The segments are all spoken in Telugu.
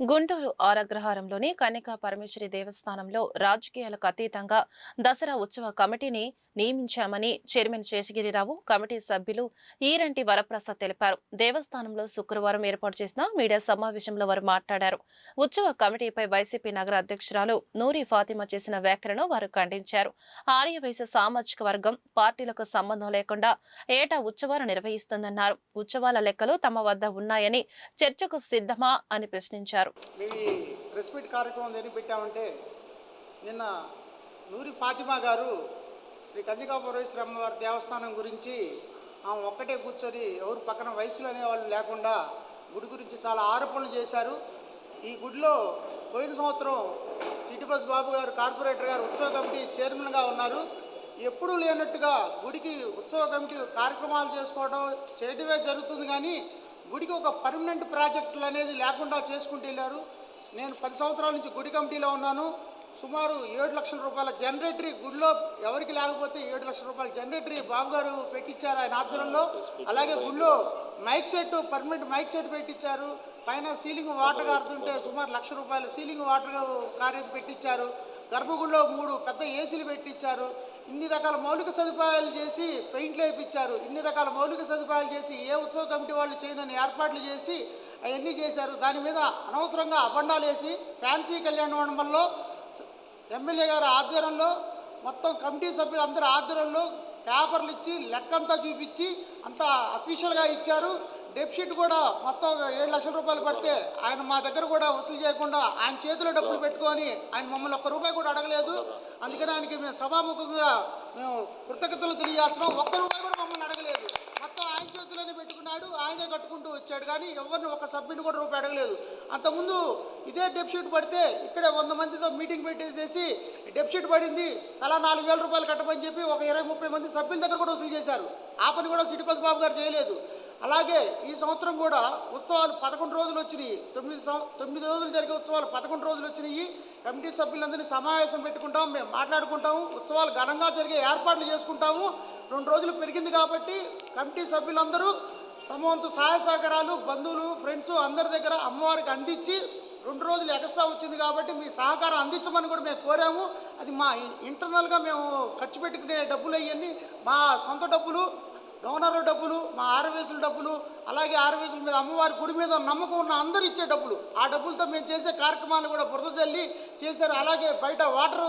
గుంటూరు ఆరగ్రహారంలోని కన్యకా పరమేశ్వరి దేవస్థానంలో రాజకీయాలకు అతీతంగా దసరా ఉత్సవ కమిటీని నియమించామని చైర్మన్ శేషగిరిరావు కమిటీ సభ్యులు ఈరంటి వరప్రసాద్ తెలిపారు. దేవస్థానంలో శుక్రవారం ఏర్పాటు చేసిన మీడియా సమావేశంలో వారు మాట్లాడారు. ఉత్సవ కమిటీపై వైసీపీ నగర అధ్యక్షురాలు నూరి ఫాతిమా చేసిన వ్యాఖ్యలను వారు ఖండించారు. ఆర్యవైశ్య సామాజిక వర్గం పార్టీలకు సంబంధం లేకుండా ఏటా ఉత్సవాలు నిర్వహిస్తుందన్నారు. ఉత్సవాల లెక్కలు తమ వద్ద ఉన్నాయని చర్చకు సిద్ధమా అని ప్రశ్నించారు. మేము ప్రెస్ మీట్ కార్యక్రమం దేనికి పెట్టామంటే నిన్న నూరి ఫాతిమా గారు శ్రీ కంజికాపురేశ్వర అమ్మవారి దేవస్థానం గురించి ఆమె ఒక్కటే కూర్చొని ఎవరు పక్కన వయసులు అనేవాళ్ళు లేకుండా గుడి గురించి చాలా ఆరోపణలు చేశారు. ఈ గుడిలో పోయిన సంవత్సరం సిటీ బస్ బాబు గారు కార్పొరేటర్ గారు ఉత్సవ కమిటీ చైర్మన్గా ఉన్నారు. ఎప్పుడూ లేనట్టుగా గుడికి ఉత్సవ కమిటీ కార్యక్రమాలు చేసుకోవడం చేయడమే జరుగుతుంది కానీ గుడికి ఒక పర్మనెంట్ ప్రాజెక్టులు అనేది లేకుండా చేసుకుంటూ వెళ్ళారు. నేను పది సంవత్సరాల నుంచి గుడి కమిటీలో ఉన్నాను. సుమారు ఏడు లక్షల రూపాయల జనరేటరీ గుడిలో ఎవరికి లేకపోతే ఏడు లక్షల రూపాయల జనరేటరీ బాబు గారు పెట్టించారు ఆయన ఆధ్వర్యంలో. అలాగే గుడిలో mike set permanent mike set పెట్టించారు. పైన సీలింగ్ వాటర్ కారుతుంటే సుమారు లక్ష రూపాయలు సీలింగ్ వాటర్ కారేది పెట్టించారు. గర్భగుడిలో మూడు పెద్ద ఏసీలు పెట్టించారు. ఇన్ని రకాల మౌలిక సదుపాయాలు చేసి పెయింట్లు వేయించారు. ఇన్ని రకాల మౌలిక సదుపాయాలు చేసి ఏ ఉత్సవ కమిటీ వాళ్ళు చేయనని ఏర్పాట్లు చేసి అవన్నీ చేశారు. దాని మీద అనవసరంగా అబండాలు వేసి ఫ్యాన్సీ కళ్యాణ మండపంలో ఎమ్మెల్యే గారి ఆధ్వర్యంలో మొత్తం కమిటీ సభ్యులు అందరి ఆధ్వర్యంలో పేపర్లు ఇచ్చి లెక్కంతా చూపించి అంతా అఫీషియల్గా ఇచ్చారు. డెప్షీట్ కూడా మొత్తం ఏడు లక్షల రూపాయలు పడితే ఆయన మా దగ్గర కూడా వసూలు చేయకుండా ఆయన చేతిలో డబ్బులు పెట్టుకొని ఆయన మమ్మల్ని ఒక్క రూపాయి కూడా అడగలేదు. అందుకని ఆయనకి మేము సభాముఖంగా మేము కృతజ్ఞతలు తెలియజేస్తున్నాం. ఒక్క రూపాయి కూడా మమ్మల్ని అడగలేదు. చేతిలోనే ఆయనే కట్టుకుంటూ వచ్చాడు. కానీ ఎవరిని ఒక సభ్యుని కూడా రూపాయి అడగలేదు. అంతకుముందు ఇదే డెప్షీట్ పడితే ఇక్కడే వంద మందితో మీటింగ్ పెట్టేసేసి డెప్షీట్ పడింది తలా నాలుగు వేల రూపాయలు కట్టమని చెప్పి ఒక ఇరవై ముప్పై మంది సభ్యుల దగ్గర కూడా వసూలు చేశారు. ఆ పని కూడా సిటిపస్ బాబు గారు చేయలేదు. అలాగే ఈ సంవత్సరం కూడా ఉత్సవాలు పదకొండు రోజులు వచ్చినాయి. తొమ్మిది తొమ్మిది రోజులు జరిగే ఉత్సవాలు పదకొండు రోజులు వచ్చినాయి. కమిటీ సభ్యులందరినీ సమావేశం పెట్టుకుంటాం మేము మాట్లాడుకుంటాము ఉత్సవాలు ఘనంగా జరిగే ఏర్పాట్లు చేసుకుంటాము. రెండు రోజులు పెరిగింది కాబట్టి కమిటీ సభ్యులందరూ తమ వంతు సహాయ సహకారాలు బంధువులు ఫ్రెండ్స్ అందరి దగ్గర అమ్మవారికి అందించి రెండు రోజులు ఎక్స్ట్రా వచ్చింది కాబట్టి మీ సహకారం అందించమని కూడా మేము కోరాము. అది మా ఇంటర్నల్గా మేము ఖర్చు పెట్టుకునే డబ్బులు అవన్నీ మా సొంత డబ్బులు డోనర్ డబ్బులు మా ఆర్వేసుల డబ్బులు అలాగే ఆర్వేసుల మీద అమ్మవారి గుడి మీద నమ్మకం ఉన్న అందరూ ఇచ్చే డబ్బులు. ఆ డబ్బులతో మేము చేసే కార్యక్రమాలు కూడా బురద చల్లి చేశారు. అలాగే బయట వాటర్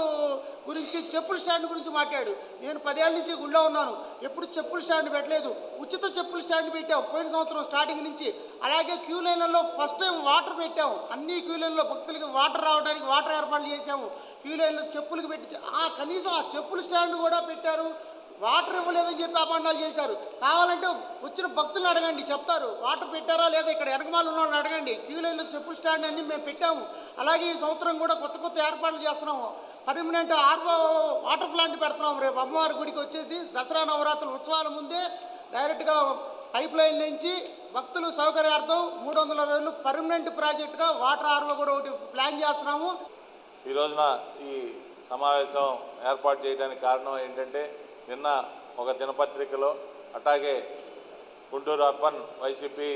గురించి చెప్పుల స్టాండ్ గురించి మాట్లాడు. నేను పదేళ్ళ నుంచి గుళ్ళో ఉన్నాను. ఎప్పుడు చెప్పుల స్టాండ్ పెట్టలేదు. ఉచిత చెప్పుల స్టాండ్ పెట్టాం పోయిన సంవత్సరం స్టార్టింగ్ నుంచి. అలాగే క్యూ లైన్లలో ఫస్ట్ టైం వాటర్ పెట్టాము అన్ని క్యూ లైన్లో భక్తులకి వాటర్ రావడానికి వాటర్ ఏర్పాట్లు చేశాము. క్యూ లైన్లో చెప్పులకు పెట్టి ఆ కనీసం ఆ చెప్పుల స్టాండ్ కూడా పెట్టారు. వాటర్ ఇవ్వలేదని చెప్పి అపాండాలు చేశారు. కావాలంటే వచ్చిన భక్తులను అడగండి చెప్తారు. వాటర్ పెట్టారా లేదా ఇక్కడ వెనకమాలు ఉన్న వాళ్ళని అడగండి. క్యూ లైన్లో చెప్పుల స్టాండ్ అన్ని మేము పెట్టాము. అలాగే ఈ సంవత్సరం కూడా కొత్త కొత్త ఏర్పాట్లు చేస్తున్నాము. పర్మనెంట్ ఆర్వో వాటర్ ప్లాంట్ పెడుతున్నాం రేపు అమ్మవారి గుడికి వచ్చేది దసరా నవరాత్రుల ఉత్సవాల ముందే డైరెక్ట్గా పైప్ లైన్ నుంచి భక్తులు సౌకర్యార్థం మూడు వందల రోజులు పర్మనెంట్ ప్రాజెక్టుగా వాటర్ ఆర్వో కూడా ఒకటి ప్లాన్ చేస్తున్నాము. ఈ రోజున ఈ సమావేశం ఏర్పాటు చేయడానికి కారణం ఏంటంటే నిన్న ఒక దినపత్రికలో అట్లాగే గుంటూరు అర్బన్ వైసీపీ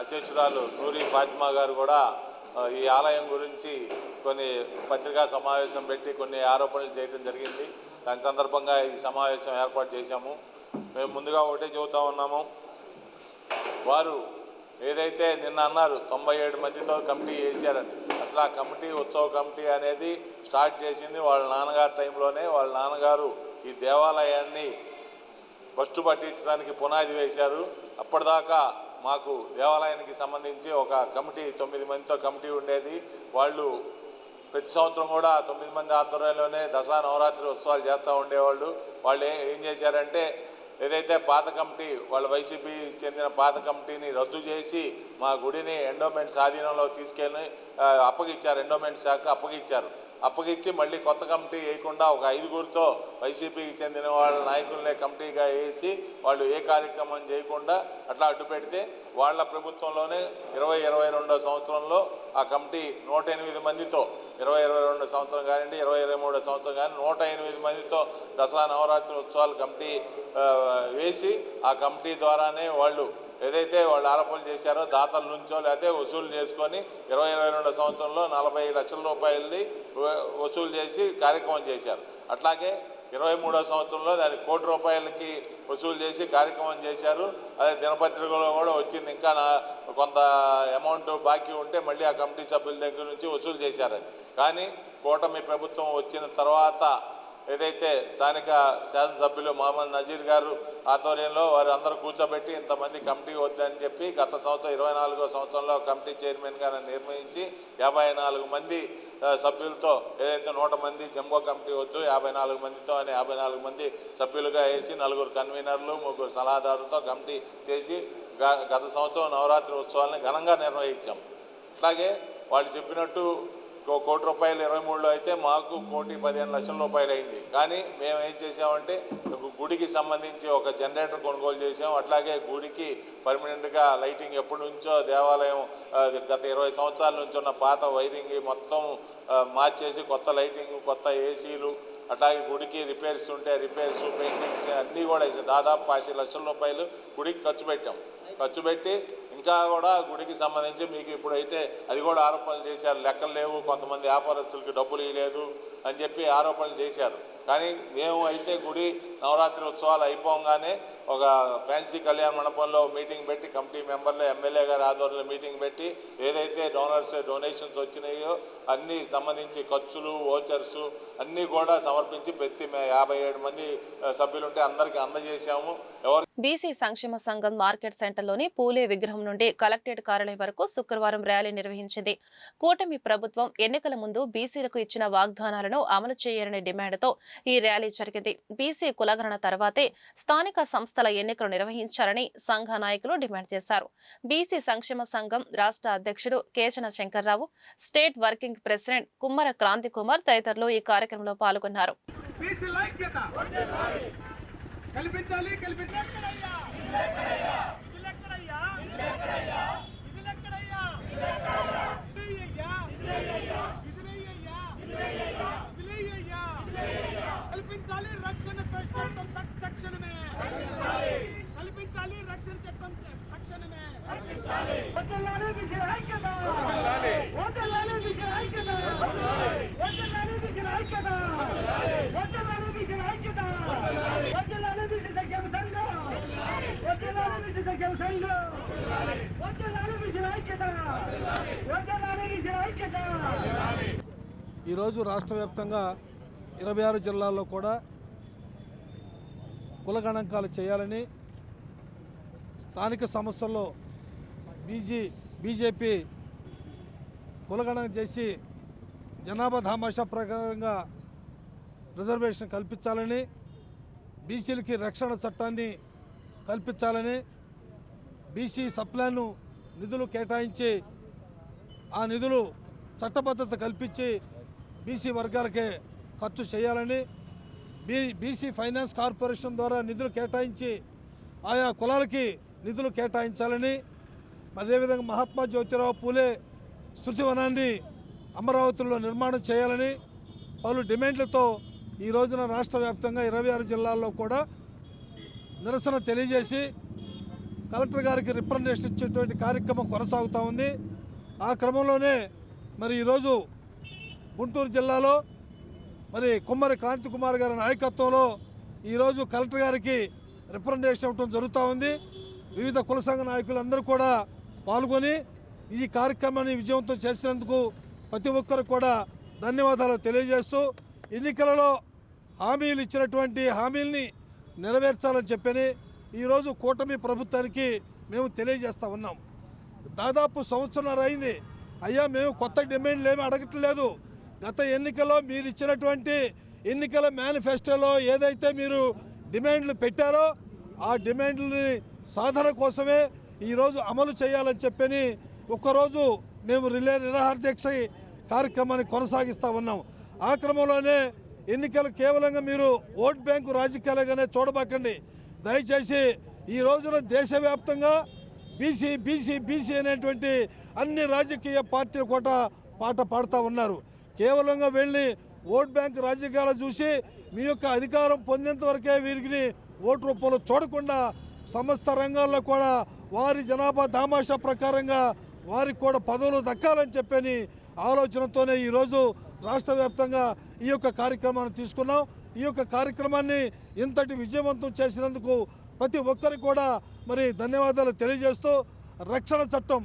అధ్యక్షురాలు నూరి ఫాతిమా గారు కూడా ఈ ఆలయం గురించి కొన్ని పత్రికా సమావేశం పెట్టి కొన్ని ఆరోపణలు చేయడం జరిగింది. దాని సందర్భంగా ఈ సమావేశం ఏర్పాటు చేశాము. మేము ముందుగా ఒకటే చెబుతా ఉన్నాము. వారు ఏదైతే నిన్న అన్నారు తొంభై ఏడు మందితో కమిటీ వేశారని అసలు ఆ కమిటీ ఉత్సవ కమిటీ అనేది స్టార్ట్ చేసింది వాళ్ళ నాన్నగారి టైంలోనే. వాళ్ళ నాన్నగారు ఈ దేవాలయాన్ని ఫస్ట్ పట్టించడానికి పునాది వేశారు. అప్పటిదాకా మాకు దేవాలయానికి సంబంధించి ఒక కమిటీ తొమ్మిది మందితో కమిటీ ఉండేది. వాళ్ళు ప్రతి సంవత్సరం కూడా తొమ్మిది మంది ఆధ్వర్యంలోనే దసరా నవరాత్రి ఉత్సవాలు చేస్తూ ఉండేవాళ్ళు. వాళ్ళు ఏం చేశారంటే ఏదైతే పాత కమిటీ వాళ్ళ వైసీపీ చెందిన పాత కమిటీని రద్దు చేసి మా గుడిని ఎండోమెంట్ స్వాధీనంలో తీసుకెళ్ళి అప్పగిచ్చారు. ఎండోమెంట్ శాఖ అప్పగిచ్చారు. అప్పగిచ్చి మళ్ళీ కొత్త కమిటీ వేయకుండా ఒక ఐదుగురితో వైసీపీకి చెందిన వాళ్ళ నాయకులనే కమిటీగా వేసి వాళ్ళు ఏ కార్యక్రమం చేయకుండా అట్లా అడ్డు పెడితే వాళ్ళ ప్రభుత్వంలోనే ఇరవై ఇరవై రెండో సంవత్సరంలో ఆ కమిటీ నూట ఎనిమిది మందితో ఇరవై ఇరవై రెండు సంవత్సరం కానివ్వండి ఇరవై ఇరవై మూడో సంవత్సరం కానీ నూట ఎనిమిది మందితో దసరా నవరాత్రి ఉత్సవాలు కమిటీ వేసి ఆ కమిటీ ద్వారానే వాళ్ళు ఏదైతే వాళ్ళు ఆరోపణలు చేశారో దాతల నుంచో లేకపోతే వసూలు చేసుకొని ఇరవై ఇరవై రెండో సంవత్సరంలో నలభై లక్షల రూపాయలని వసూలు చేసి కార్యక్రమం చేశారు. అట్లాగే ఇరవై మూడో సంవత్సరంలో దాని కోటి రూపాయలకి వసూలు చేసి కార్యక్రమం చేశారు. అదే దినపత్రికలో కూడా వచ్చింది ఇంకా కొంత అమౌంట్ బాకీ ఉంటే మళ్ళీ ఆ కమిటీ సభ్యుల దగ్గర నుంచి వసూలు చేశారని. కానీ కూటమి ప్రభుత్వం వచ్చిన తర్వాత ఏదైతే స్థానిక శాసనసభ్యులు మహమ్మద్ నజీర్ గారు ఆధ్వర్యంలో వారు అందరూ కూర్చోబెట్టి ఇంతమంది కమిటీ వద్దని చెప్పి గత సంవత్సరం ఇరవై నాలుగో సంవత్సరంలో కమిటీ చైర్మన్గా నన్ను నిర్ణయించి యాభై నాలుగు మంది సభ్యులతో ఏదైతే నూట మంది జంబో కమిటీ వద్దు యాభై నాలుగు మందితో అని యాభై నాలుగు మంది సభ్యులుగా వేసి నలుగురు కన్వీనర్లు ముగ్గురు సలహాదారులతో కమిటీ చేసి గ- గత సంవత్సరం నవరాత్రి ఉత్సవాలను ఘనంగా నిర్వహించాం. అట్లాగే వాళ్ళు చెప్పినట్టు ఇంకో కోటి రూపాయలు ఇరవై మూడులో అయితే మాకు కోటి పదిహేను లక్షల రూపాయలు అయింది. కానీ మేము ఏం చేసామంటే ఒక గుడికి సంబంధించి ఒక జనరేటర్ కొనుగోలు చేసాం అట్లాగే గుడికి పర్మనెంట్గా లైటింగ్ ఎప్పటి నుంచో దేవాలయం గత ఇరవై సంవత్సరాల నుంచి ఉన్న పాత వైరింగ్ మొత్తం మార్చేసి కొత్త లైటింగ్ కొత్త ఏసీలు అట్లాగే గుడికి రిపేర్స్ ఉంటే రిపేర్స్ పెయింటింగ్స్ అన్నీ కూడా దాదాపు పాతి లక్షల రూపాయలు గుడికి ఖర్చు పెట్టాం. ఖర్చు పెట్టి ఇంకా కూడా గుడికి సంబంధించి మీకు ఇప్పుడైతే అది కూడా ఆరోపణలు చేశారు. లెక్కలు లేవు. కొంతమంది వ్యాపారస్తులకి డబ్బులు ఇవ్వలేదు అని చెప్పి ఆరోపణలు చేశారు. కానీ మేము అయితే గుడి నవరాత్రి ఉత్సవాలు అయిపోగానే ఒక ఫ్యాన్సీ కళ్యాణ మండపంలో మీటింగ్ పెట్టి కమిటీ మెంబర్లు ఎమ్మెల్యే గారి ఆధ్వర్యంలో మీటింగ్ పెట్టి ఏదైతే డోనర్స్ డొనేషన్స్ వచ్చినాయో అన్నీ సంబంధించి ఖర్చులు ఓచర్స్ అన్నీ కూడా సమర్పించి ప్రతి యాభై ఏడు మంది సభ్యులుంటే అందరికీ అందజేశాము. ఎవరు బీసీ సంక్షేమ సంఘం మార్కెట్ సెంటర్లోని పూలే విగ్రహం నుండి కలెక్టరేట్ కార్యాలయం వరకు శుక్రవారం ర్యాలీ నిర్వహించింది. కూటమి ప్రభుత్వం ఎన్నికల ముందు బీసీలకు ఇచ్చిన వాగ్దానాలను అమలు చేయాలనే డిమాండ్తో ఈ ర్యాలీ జరిగింది. బీసీ కులగణన తర్వాతే స్థానిక సంస్థల ఎన్నికలు నిర్వహించాలని సంఘ నాయకులు డిమాండ్ చేశారు. బీసీ సంక్షేమ సంఘం రాష్ట్ర అధ్యక్షుడు Keshana Shankarrao state working president Kummara Kranti Kumar తదితరులు ఈ కార్యక్రమంలో పాల్గొన్నారు. కల్పించాలి కల్పించాలి. కల్పించాలి. రక్షణ చట్టం తక్షణమే. వదలాలి బీసీల ఐక్యత. వదలాలి. బీసీల ఐక్యత. వదలాలి. బీసీల ఐక్యత. వదలాలి. బీసీల ఐక్యత. వదలాలి. బీసీ సంక్షేమ సంఘం. వదలాలి. బీసీ సంక్షేమ సంఘం. వదలాలి. బీసీల ఐక్యత. వదలాలి. బీసీల ఐక్యత. ఈరోజు రాష్ట్ర వ్యాప్తంగా ఇరవై ఆరు జిల్లాల్లో కూడా కుల గణాంకాలు చేయాలని స్థానిక సంస్థల్లో బీజీ బీజేపీ కులగణం చేసి జనాభా దామాషా ప్రకారంగా రిజర్వేషన్ కల్పించాలని బీసీలకి రక్షణ చట్టాన్ని కల్పించాలని బీసీ సప్లాను నిధులు కేటాయించి ఆ నిధులు చట్టబద్ధత కల్పించి బీసీ వర్గాలకే ఖర్చు చేయాలని బీ బీసీ ఫైనాన్స్ కార్పొరేషన్ ద్వారా నిధులు కేటాయించి ఆయా కులాలకి నిధులు కేటాయించాలని అదేవిధంగా మహాత్మా జ్యోతిరావు పూలే శృతివనాన్ని అమరావతిలో నిర్మాణం చేయాలని పలు డిమాండ్లతో ఈ రోజున రాష్ట్ర వ్యాప్తంగా ఇరవై ఆరు జిల్లాల్లో కూడా నిరసన తెలియజేసి కలెక్టర్ గారికి రిప్రజెంటేషన్ ఇచ్చేటువంటి కార్యక్రమం కొనసాగుతూ ఉంది. ఆ క్రమంలోనే మరి ఈరోజు గుంటూరు జిల్లాలో మరి కుమ్మరి క్రాంతి కుమార్ గారి నాయకత్వంలో ఈరోజు కలెక్టర్ గారికి రిప్రజెంటేషన్ ఇవ్వడం జరుగుతూ ఉంది. వివిధ కుల సంఘ నాయకులందరూ కూడా పాల్గొని ఈ కార్యక్రమాన్ని విజయవంతం చేసినందుకు ప్రతి ఒక్కరు కూడా ధన్యవాదాలు తెలియజేస్తూ ఎన్నికలలో హామీలు ఇచ్చినటువంటి హామీల్ని నెరవేర్చాలని చెప్పని ఈరోజు కూటమి ప్రభుత్వానికి మేము తెలియజేస్తూ ఉన్నాం. దాదాపు సంవత్సరంన్నర అయింది. అయ్యా మేము కొత్త డిమాండ్లు ఏమి అడగట్లేదు. గత ఎన్నికల్లో మీరు ఇచ్చినటువంటి ఎన్నికల మేనిఫెస్టోలో ఏదైతే మీరు డిమాండ్లు పెట్టారో ఆ డిమాండ్లని సాధన కోసమే ఈరోజు అమలు చేయాలని చెప్పని ఒక్కరోజు మేము రిలే నిరాహారదీక్ష కార్యక్రమాన్ని కొనసాగిస్తూ ఉన్నాం. ఆ క్రమంలోనే ఎన్నికలు కేవలంగా మీరు ఓట్ బ్యాంకు రాజకీయాలుగానే చూడబాకండి. దయచేసి ఈ రోజున దేశవ్యాప్తంగా బీసీ బీసీ బీసీ అనేటువంటి అన్ని రాజకీయ పార్టీలు కూడా పాట పాడుతూ ఉన్నారు. కేవలంగా వెళ్ళి ఓట్ బ్యాంక్ రాజకీయాలు చూసి మీ యొక్క అధికారం పొందేంత వరకే వీరికి ఓటు రూపంలో చూడకుండా సమస్త రంగాల్లో కూడా వారి జనాభా దామాషా ప్రకారంగా వారికి కూడా పదవులు దక్కాలని చెప్పని ఆలోచనతోనే ఈరోజు రాష్ట్ర వ్యాప్తంగా ఈ యొక్క కార్యక్రమాన్ని తీసుకున్నాం. ఈ యొక్క కార్యక్రమాన్ని ఇంతటి విజయవంతం చేసినందుకు ప్రతి ఒక్కరికి కూడా మరి ధన్యవాదాలు తెలియజేస్తూ రక్షణ చట్టం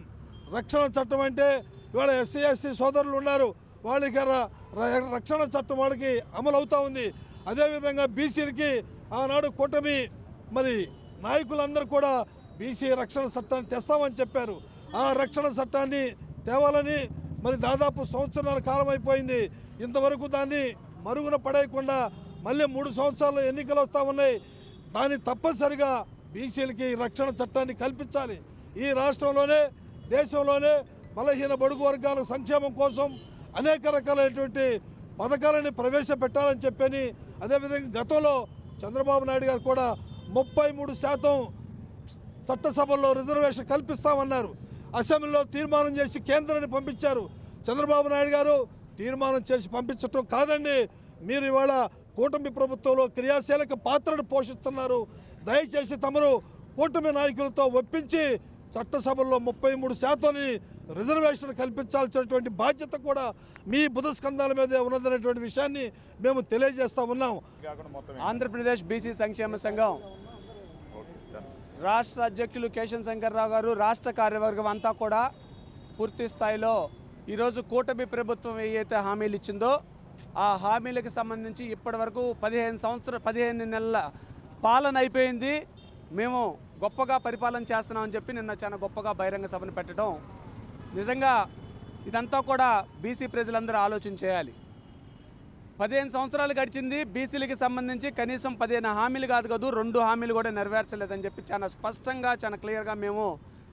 రక్షణ చట్టం అంటే ఇవాళ ఎస్సీ ఎస్సీ సోదరులు ఉన్నారు. వాళ్ళకి ర- రక్షణ చట్టం వాళ్ళకి అమలు అవుతూ ఉంది. అదేవిధంగా బీసీలకి ఆనాడు కూటమి మరి నాయకులందరూ కూడా బీసీ రక్షణ చట్టాన్ని తెస్తామని చెప్పారు. ఆ రక్షణ చట్టాన్ని తేవాలని మరి దాదాపు సంవత్సరాల కాలం అయిపోయింది. ఇంతవరకు దాన్ని మరుగున పడేయకుండా మళ్ళీ మూడు సంవత్సరాలు ఎన్నికలు వస్తూ ఉన్నాయి. దాన్ని తప్పనిసరిగా బీసీలకి రక్షణ చట్టాన్ని కల్పించాలి. ఈ రాష్ట్రంలోనే దేశంలోనే బలహీన బడుగు వర్గాల సంక్షేమం కోసం అనేక రకాలైనటువంటి పథకాలని ప్రవేశపెట్టాలని చెప్పని అదేవిధంగా గతంలో చంద్రబాబు నాయుడు గారు కూడా ముప్పై మూడు శాతం చట్టసభల్లో రిజర్వేషన్ కల్పిస్తామన్నారు. అసెంబ్లీలో తీర్మానం చేసి కేంద్రాన్ని పంపించారు. చంద్రబాబు నాయుడు గారు తీర్మానం చేసి పంపించటం కాదండి. మీరు ఇవాళ కూటమి ప్రభుత్వంలో క్రియాశీలక పాత్రను పోషిస్తున్నారు. దయచేసి తమరు కూటమి నాయకులతో ఒప్పించి చట్టసభల్లో ముప్పై మూడు శాతాన్ని రిజర్వేషన్ కల్పించాల్సినటువంటి బాధ్యత కూడా మీ బుధ స్కంధాల మీదే ఉన్నదనేటువంటి విషయాన్ని మేము తెలియజేస్తా ఉన్నాం. ఆంధ్రప్రదేశ్ బీసీ సంక్షేమ సంఘం. రాష్ట్ర అధ్యక్షులు కేశన్ శంకర్రావు గారు రాష్ట్ర కార్యవర్గం అంతా కూడా పూర్తి స్థాయిలో ఈరోజు కూటమి ప్రభుత్వం ఏవైతే హామీలు ఇచ్చిందో ఆ హామీలకు సంబంధించి ఇప్పటి వరకు పదిహేను సంవత్సరం పదిహేను నెలల పాలన అయిపోయింది. మేము గొప్పగా పరిపాలన చేస్తున్నామని చెప్పి నిన్న చాలా గొప్పగా బహిరంగ సభను పెట్టడం నిజంగా ఇదంతా కూడా బీసీ ప్రజలందరూ ఆలోచన చేయాలి. పదిహేను సంవత్సరాలు గడిచింది బీసీలకి సంబంధించి కనీసం పదిహేను హామీలు కాదు కాదు రెండు హామీలు కూడా నెరవేర్చలేదని చెప్పి చాలా స్పష్టంగా చాలా క్లియర్గా మేము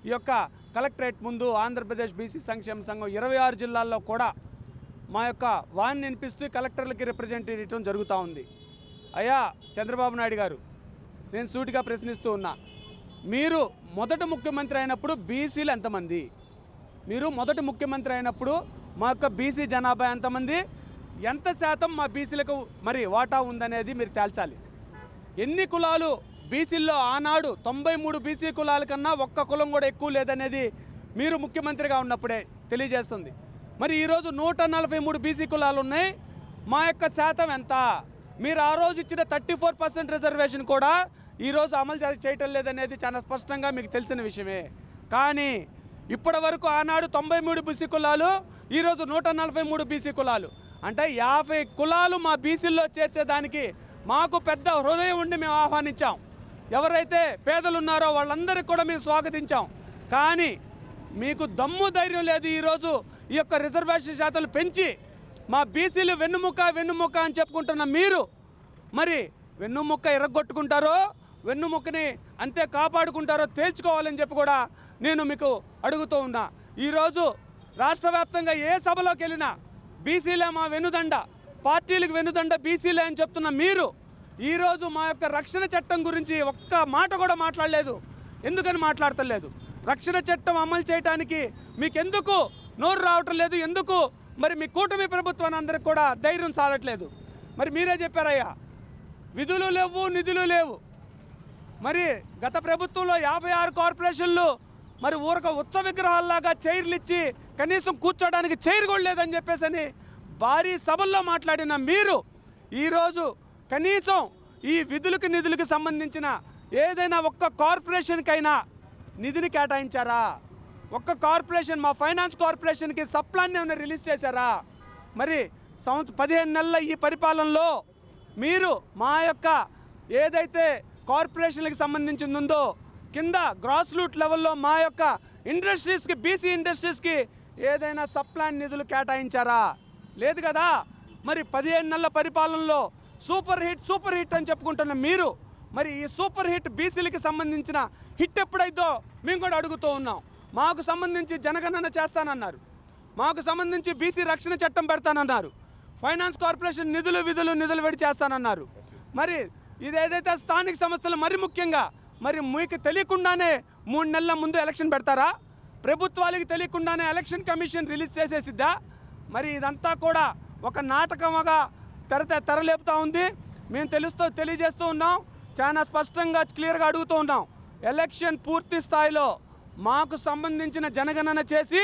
ఈ యొక్క కలెక్టరేట్ ముందు ఆంధ్రప్రదేశ్ బీసీ సంక్షేమ సంఘం ఇరవై ఆరు జిల్లాల్లో కూడా మా యొక్క వాణ్ణి వినిపిస్తూ కలెక్టర్లకి రిప్రజెంట్ ఇవ్వడం జరుగుతూ ఉంది. అయ్యా చంద్రబాబు నాయుడు గారు నేను సూటిగా ప్రశ్నిస్తూ ఉన్నా. మీరు మొదట ముఖ్యమంత్రి అయినప్పుడు బీసీలు ఎంతమంది? మీరు మొదటి ముఖ్యమంత్రి అయినప్పుడు మా యొక్క బీసీ జనాభా ఎంతమంది? ఎంత శాతం మా బీసీలకు మరి వాటా ఉందనేది మీరు తేల్చాలి. ఎన్ని కులాలు బీసీల్లో ఆనాడు తొంభై మూడు బీసీ కులాల కన్నా ఒక్క కులం కూడా ఎక్కువ లేదనేది మీరు ముఖ్యమంత్రిగా ఉన్నప్పుడే తెలియజేస్తుంది. మరి ఈరోజు నూట నలభై మూడు బీసీ కులాలు ఉన్నాయి. మా యొక్క శాతం ఎంత? మీరు ఆ రోజు ఇచ్చిన థర్టీ ఫోర్ పర్సెంట్ రిజర్వేషన్ కూడా ఈరోజు అమలు చేయటం లేదనేది చాలా స్పష్టంగా మీకు తెలిసిన విషయమే. కానీ ఇప్పటి వరకు ఆనాడు తొంభై మూడు బీసీ కులాలు ఈరోజు నూట నలభై మూడు బీసీ కులాలు. అంటే యాభై కులాలు మా బీసీల్లో చేర్చేదానికి మాకు పెద్ద హృదయం ఉండి మేము ఆహ్వానించాం. ఎవరైతే పేదలు ఉన్నారో వాళ్ళందరికీ కూడా మేము స్వాగతించాం. కానీ మీకు దమ్ము ధైర్యం లేదు ఈరోజు ఈ యొక్క రిజర్వేషన్ శాతాలు పెంచి మా బీసీలు వెన్నుముక్క వెన్నుముక్క అని చెప్పుకుంటున్న మీరు మరి వెన్నుముక్క ఎరగొట్టుకుంటారో వెన్నుముక్కని అంతే కాపాడుకుంటారో తేల్చుకోవాలని చెప్పి కూడా నేను మీకు అడుగుతూ ఉన్నా. ఈరోజు రాష్ట్ర వ్యాప్తంగా ఏ సభలోకి వెళ్ళినా బీసీలే మా వెనుదండ పార్టీలకు వెనుదండ బీసీలే అని చెప్తున్న మీరు ఈరోజు మా యొక్క రక్షణ చట్టం గురించి ఒక్క మాట కూడా మాట్లాడలేదు. ఎందుకని మాట్లాడతలేదు? రక్షణ చట్టం అమలు చేయడానికి మీకు ఎందుకు నోరు రావటం లేదు? ఎందుకు మరి మీ కూటమి ప్రభుత్వాన్ని అందరికి కూడా ధైర్యం సాలట్లేదు మరి మీరే చెప్పారయ్యా విధులు లేవు నిధులు లేవు. మరి గత ప్రభుత్వంలో యాభై ఆరు కార్పొరేషన్లు మరి ఊరక ఉత్సవ విగ్రహాల్లాగా చైర్లు ఇచ్చి కనీసం కూర్చోడానికి చైర్ కూడా లేదని చెప్పేసి అని భారీ సభల్లో మాట్లాడిన మీరు ఈరోజు కనీసం ఈ విధులకు నిధులకు సంబంధించిన ఏదైనా ఒక్క కార్పొరేషన్కైనా నిధిని కేటాయించారా? ఒక్క కార్పొరేషన్ మా ఫైనాన్స్ కార్పొరేషన్కి సప్లాన్ని ఏమైనా రిలీజ్ చేశారా? మరి సంవత్సరం పదిహేను నెలల ఈ పరిపాలనలో మీరు మా యొక్క ఏదైతే కార్పొరేషన్లకు సంబంధించింది ఉందో కింద గ్రాస్ రూట్ లెవెల్లో మా యొక్క ఇండస్ట్రీస్కి బీసీ ఇండస్ట్రీస్కి ఏదైనా సప్లాన్ నిధులు కేటాయించారా? లేదు కదా? మరి పదిహేను నెలల పరిపాలనలో సూపర్ హిట్ సూపర్ హిట్ అని చెప్పుకుంటున్న మీరు మరి ఈ సూపర్ హిట్ బీసీలకి సంబంధించిన హిట్ ఎప్పుడైతో మేము కూడా అడుగుతూ ఉన్నాం. మాకు సంబంధించి జనగణన చేస్తానన్నారు. మాకు సంబంధించి బీసీ రక్షణ చట్టం పెడతానన్నారు. ఫైనాన్స్ కార్పొరేషన్ నిధులు విధులు నిధులు విడి చేస్తానన్నారు. మరి ఇది ఏదైతే స్థానిక సంస్థలు మరి ముఖ్యంగా మరి మీకు తెలియకుండానే మూడు నెలల ముందు ఎలక్షన్ పెడతారా? ప్రభుత్వాలకి తెలియకుండానే ఎలక్షన్ కమిషన్ రిలీజ్ చేసేసిద్దా? మరి ఇదంతా కూడా ఒక నాటకముగా తెర తెరలేపుతూ ఉంది. మేము తెలుస్తూ తెలియజేస్తూ ఉన్నాం. చాలా స్పష్టంగా క్లియర్గా అడుగుతూ ఉన్నాం. ఎలక్షన్ పూర్తి స్థాయిలో మాకు సంబంధించిన జనగణన చేసి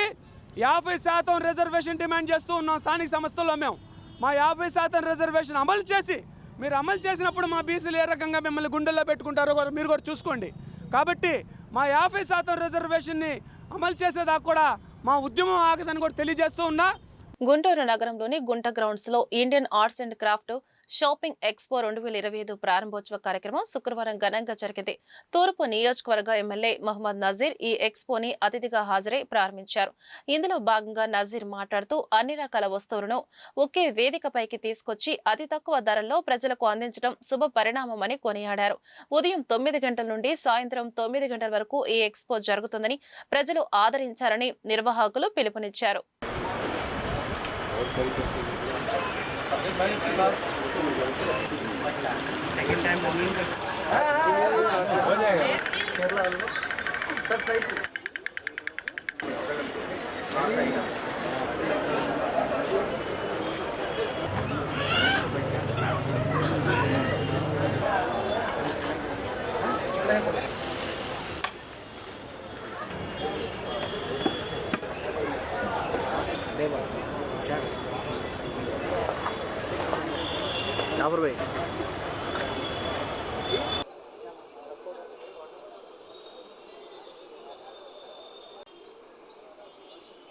యాభై శాతం రిజర్వేషన్ డిమాండ్ చేస్తూ ఉన్నాం స్థానిక సంస్థల్లో మేము. మా యాభై శాతం రిజర్వేషన్ అమలు చేసి మీరు అమలు చేసినప్పుడు మా బీసీలు ఏ రకంగా మిమ్మల్ని గుండెల్లో పెట్టుకుంటారో మీరు కూడా చూసుకోండి. కాబట్టి మా యాభై శాతం రిజర్వేషన్ని అమలు చేసేదాకా కూడా మా ఉద్యమం ఆగదని కూడా తెలియజేస్తూ ఉన్నా. గుంటూరు నగరంలోని గుంట గ్రౌండ్స్లో Indian arts and craft shopping expo రెండు వేల ఇరవై ఐదు ప్రారంభోత్సవ కార్యక్రమం శుక్రవారం ఘనంగా జరిగింది. తూర్పు నియోజకవర్గ ఎమ్మెల్యే మహమ్మద్ నజీర్ ఈ ఎక్స్పోని అతిథిగా హాజరై ప్రారంభించారు. ఇందులో భాగంగా నజీర్ మాట్లాడుతూ అన్ని రకాల వస్తువులను ఒకే వేదికపైకి తీసుకొచ్చి అతి తక్కువ ధరల్లో ప్రజలకు అందించడం శుభ పరిణామమని కొనియాడారు. ఉదయం తొమ్మిది గంటల నుండి సాయంత్రం తొమ్మిది గంటల వరకు ఈ ఎక్స్పో జరుగుతుందని ప్రజలు ఆదరించాలని నిర్వాహకులు పిలుపునిచ్చారు. సెకండ్ టైం మార్నింగ్ కేరళలో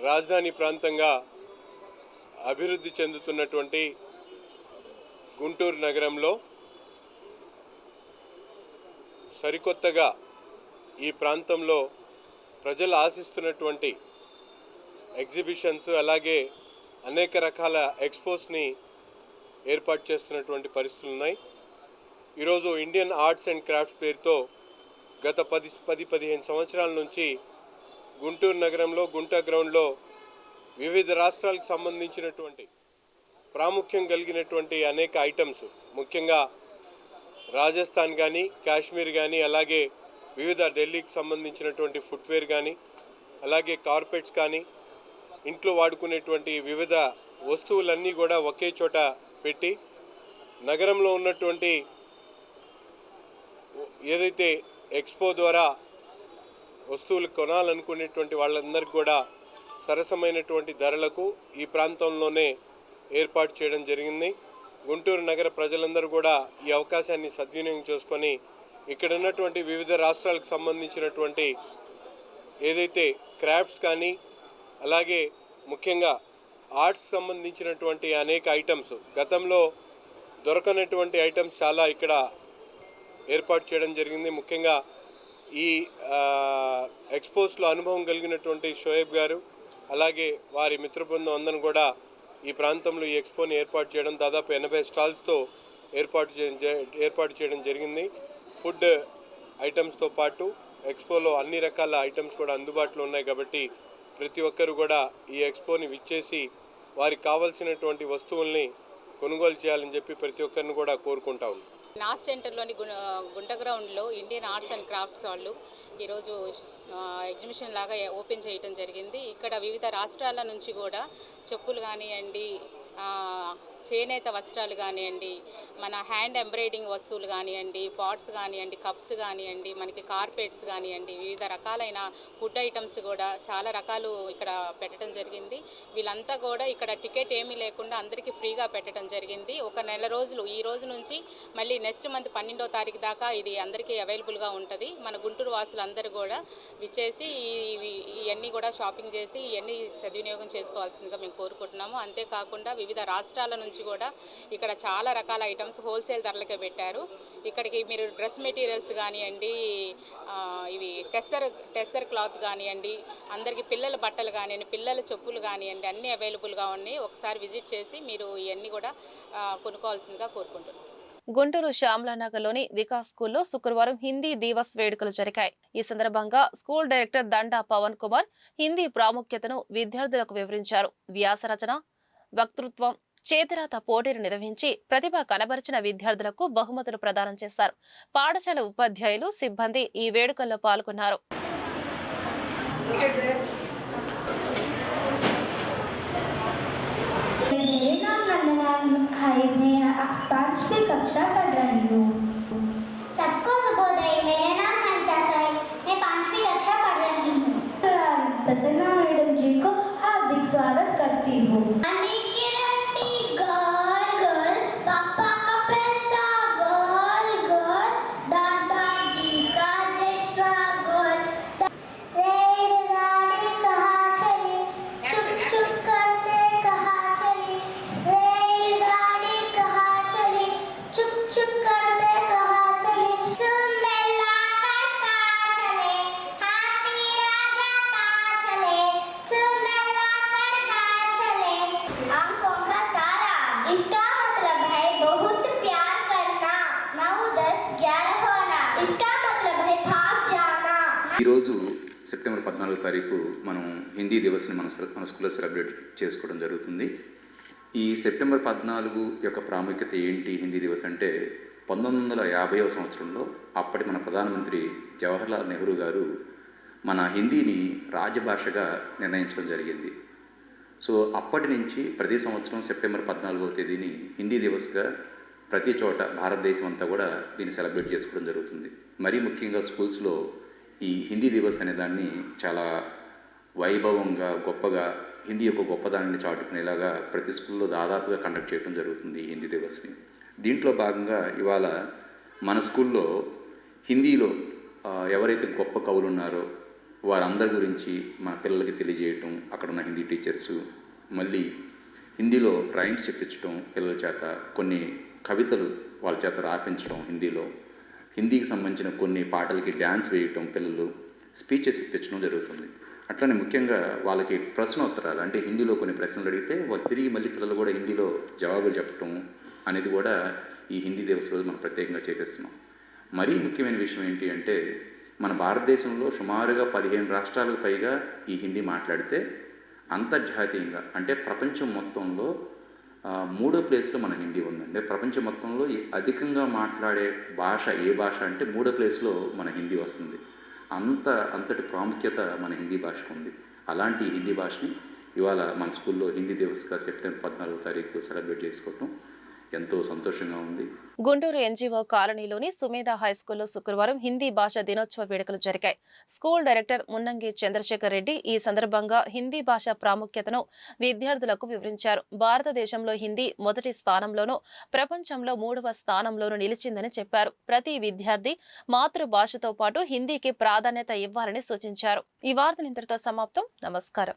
రాజధాని ప్రాంతంగా అభివృద్ధి చెందుతున్నటువంటి గుంటూరు నగరంలో సరికొత్తగా ఈ ప్రాంతంలో ప్రజలు ఆశిస్తున్నటువంటి ఎగ్జిబిషన్స్ అలాగే అనేక రకాల ఎక్స్పోస్ని ఏర్పాటు చేస్తున్నటువంటి పరిస్థితులు ఉన్నాయి. ఈరోజు ఇండియన్ ఆర్ట్స్ అండ్ క్రాఫ్ట్స్ పేరుతో గత పది పది పదిహేను సంవత్సరాల నుంచి గుంటూరు నగరంలో గుంటా గ్రౌండ్లో వివిధ రాష్ట్రాలకు సంబంధించినటువంటి ప్రాముఖ్యం కలిగినటువంటి అనేక ఐటమ్స్ ముఖ్యంగా రాజస్థాన్ కానీ కాశ్మీర్ కానీ అలాగే వివిధ ఢిల్లీకి సంబంధించినటువంటి ఫుట్వేర్ కానీ అలాగే కార్పెట్స్ కానీ ఇంట్లో వాడుకునేటువంటి వివిధ వస్తువులన్నీ కూడా ఒకే చోట పెట్టి నగరంలో ఉన్నటువంటి ఏదైతే ఎక్స్పో ద్వారా వస్తువులు కొనాలనుకునేటువంటి వాళ్ళందరికీ కూడా సరసమైనటువంటి ధరలకు ఈ ప్రాంతంలోనే ఏర్పాటు చేయడం జరిగింది. గుంటూరు నగర ప్రజలందరూ కూడా ఈ అవకాశాన్ని సద్వినియోగం చేసుకొని ఇక్కడ ఉన్నటువంటి వివిధ రాష్ట్రాలకు సంబంధించినటువంటి ఏదైతే క్రాఫ్ట్స్ కానీ అలాగే ముఖ్యంగా ఆర్ట్స్ సంబంధించినటువంటి అనేక ఐటమ్స్ గతంలో దొరకనటువంటి ఐటమ్స్ చాలా ఇక్కడ ఏర్పాటు చేయడం జరిగింది. ముఖ్యంగా ఈ ఎక్స్పోస్లో అనుభవం కలిగినటువంటి షోయబ్ గారు అలాగే వారి మిత్ర బృందం అందరం కూడా ఈ ప్రాంతంలో ఈ ఎక్స్పోని ఏర్పాటు చేయడం దాదాపు ఎనభై స్టాల్స్తో ఏర్పాటు ఏర్పాటు చేయడం జరిగింది. ఫుడ్ ఐటమ్స్తో పాటు ఎక్స్పోలో అన్ని రకాల ఐటమ్స్ కూడా అందుబాటులో ఉన్నాయి కాబట్టి ప్రతి ఒక్కరు కూడా ఈ ఎక్స్పోని విచ్చేసి వారికి కావాల్సినటువంటి వస్తువుల్ని కొనుగోలు చేయాలని చెప్పి ప్రతి ఒక్కరిని కూడా కోరుకుంటా ఉన్నాం. నాస్ సెంటర్లోని గుంట గ్రౌండ్లో ఇండియన్ ఆర్ట్స్ అండ్ క్రాఫ్ట్స్ వాళ్ళు ఈరోజు ఎగ్జిబిషన్ లాగా ఓపెన్ చేయడం జరిగింది. ఇక్కడ వివిధ రాష్ట్రాల నుంచి కూడా చెప్పులు కానివ్వండి చేనేత వస్త్రాలు కానివ్వండి మన హ్యాండ్ ఎంబ్రాయిడింగ్ వస్తువులు కానివ్వండి పాట్స్ కానివ్వండి కప్స్ కానివ్వండి మనకి కార్పెట్స్ కానివ్వండి వివిధ రకాలైన ఫుడ్ ఐటమ్స్ కూడా చాలా రకాలు ఇక్కడ పెట్టడం జరిగింది. వీళ్ళంతా కూడా ఇక్కడ టికెట్ ఏమీ లేకుండా అందరికీ ఫ్రీగా పెట్టడం జరిగింది. ఒక నెల రోజులు ఈ రోజు నుంచి మళ్ళీ నెక్స్ట్ మంత్ పన్నెండో తారీఖు దాకా ఇది అందరికీ అవైలబుల్గా ఉంటుంది. మన గుంటూరు వాసులందరూ కూడా విచ్చేసి ఇవన్నీ కూడా షాపింగ్ చేసి ఇవన్నీ సద్వినియోగం చేసుకోవాల్సిందిగా మేము కోరుకుంటున్నాము. అంతేకాకుండా వివిధ రాష్ట్రాల నుంచి కూడా ఇక్కడ చాలా రకాల ఐటమ్స్ హోల్సేల్ ధరలకే పెట్టారు. ఇక్కడికి మీరు డ్రెస్ మెటీరియల్స్ కానివ్వండి ఇవి టెస్సర్ టెస్సర్ క్లాత్ కానివ్వండి అందరికీ పిల్లల బట్టలు కానివ్వండి పిల్లల చెప్పులు కానివ్వండి అన్నీ అవైలబుల్గా ఉన్నాయి. ఒకసారి విజిట్ చేసి మీరు ఇవన్నీ కూడా కొనుక్కోవాల్సిందిగా కోరుకుంటున్నాను గుంటూరు శ్యామలానగర్లోని వికాస్ స్కూల్లో శుక్రవారం హిందీ దివస్ వేడుకలు జరిగాయి. ఈ సందర్భంగా స్కూల్ డైరెక్టర్ దండా పవన్ కుమార్ హిందీ ప్రాముఖ్యతను విద్యార్థులకు వివరించారు. వ్యాసరచన వక్తృత్వం చేతిరాత పోటీలు నిర్వహించి ప్రతిభ కనబరిచిన విద్యార్థులకు బహుమతులు ప్రదానం చేశారు పాఠశాల ఉపాధ్యాయులు సిబ్బంది ఈ వేడుకల్లో పాల్గొన్నారు మేఘాల नाम भाई मैं पांचवी कक्षा पढ़ रही हूँ सबको सुबोदय मेरा नाम नमिता साई मैं पांचवी कक्षा पढ़ रही हूँ प्रसन्ना मैडम जी को हार्दिक स्वागत करती हूँ సెప్టెంబర్ పద్నాలుగో తారీఖు మనం హిందీ దివస్ని మన మన స్కూల్లో సెలబ్రేట్ చేసుకోవడం జరుగుతుంది. ఈ సెప్టెంబర్ పద్నాలుగు యొక్క ప్రాముఖ్యత ఏంటి హిందీ దివస్ అంటే పంతొమ్మిది వందల యాభైవ సంవత్సరంలో అప్పటి మన ప్రధానమంత్రి జవహర్లాల్ నెహ్రూ గారు మన హిందీని రాజభాషగా నిర్ణయించడం జరిగింది. సో అప్పటి నుంచి ప్రతి సంవత్సరం సెప్టెంబర్ పద్నాలుగవ తేదీని హిందీ దివస్గా ప్రతి చోట భారతదేశం అంతా కూడా దీన్ని సెలబ్రేట్ చేసుకోవడం జరుగుతుంది. మరీ ముఖ్యంగా స్కూల్స్లో ఈ హిందీ దివస్ అనే దాన్ని చాలా వైభవంగా గొప్పగా హిందీ యొక్క గొప్పదాన్ని చాటుకునేలాగా ప్రతి స్కూల్లో దాదాపుగా కండక్ట్ చేయడం జరుగుతుంది ఈ హిందీ దివస్ని. దీంట్లో భాగంగా ఇవాళ మన స్కూల్లో హిందీలో ఎవరైతే గొప్ప కవులు ఉన్నారో వారందరి గురించి మన పిల్లలకి తెలియజేయటం అక్కడ ఉన్న హిందీ టీచర్సు మళ్ళీ హిందీలో రైమ్స్ చెప్పించడం పిల్లల చేత కొన్ని కవితలు వాళ్ళ చేత రాపించడం హిందీలో హిందీకి సంబంధించిన కొన్ని పాటలకి డ్యాన్స్ వేయటం పిల్లలు స్పీచెస్ ఇప్పించడం జరుగుతుంది. అట్లనే ముఖ్యంగా వాళ్ళకి ప్రశ్నోత్తరాలు అంటే హిందీలో కొన్ని ప్రశ్నలు అడిగితే వాళ్ళు తిరిగి మళ్ళీ పిల్లలు కూడా హిందీలో జవాబులు చెప్పటం అనేది కూడా ఈ హిందీ దివస్ రోజు మనం ప్రత్యేకంగా చేపిస్తున్నాం మరీ ముఖ్యమైన విషయం ఏంటి అంటే మన భారతదేశంలో సుమారుగా పదిహేను రాష్ట్రాలకు పైగా ఈ హిందీ మాట్లాడితే అంతర్జాతీయంగా అంటే ప్రపంచం మొత్తంలో మూడో ప్లేస్లో మన హిందీ ఉందండి. ప్రపంచం మొత్తంలో అధికంగా మాట్లాడే భాష ఏ భాష అంటే మూడో ప్లేస్లో మన హిందీ వస్తుంది. అంత అంతటి ప్రాముఖ్యత మన హిందీ భాషకు ఉంది. అలాంటి హిందీ భాషని ఇవాళ మన స్కూల్లో హిందీ దివస్గా సెప్టెంబర్ పద్నాలుగో తారీఖు సెలబ్రేట్ చేసుకోవటం ఎంతో సంతోషంగా ఉంది. గుంటూరు ఎన్జీఓ కాలనీలోని సుమేధ హైస్కూల్లో శుక్రవారం హిందీ భాష దినోత్సవ వేడుకలు జరిగాయి. స్కూల్ డైరెక్టర్ మున్నంగి చంద్రశేఖర్ రెడ్డి ఈ సందర్భంగా హిందీ భాష ప్రాముఖ్యతను విద్యార్థులకు వివరించారు. భారతదేశంలో హిందీ మొదటి స్థానంలోనూ ప్రపంచంలో మూడవ స్థానంలోనూ నిలిచిందని చెప్పారు. ప్రతి విద్యార్థి మాతృభాషతో పాటు హిందీకి ప్రాధాన్యత ఇవ్వాలని సూచించారు. ఈ వార్తలు ఇంతటితో సమాప్తం. నమస్కారం.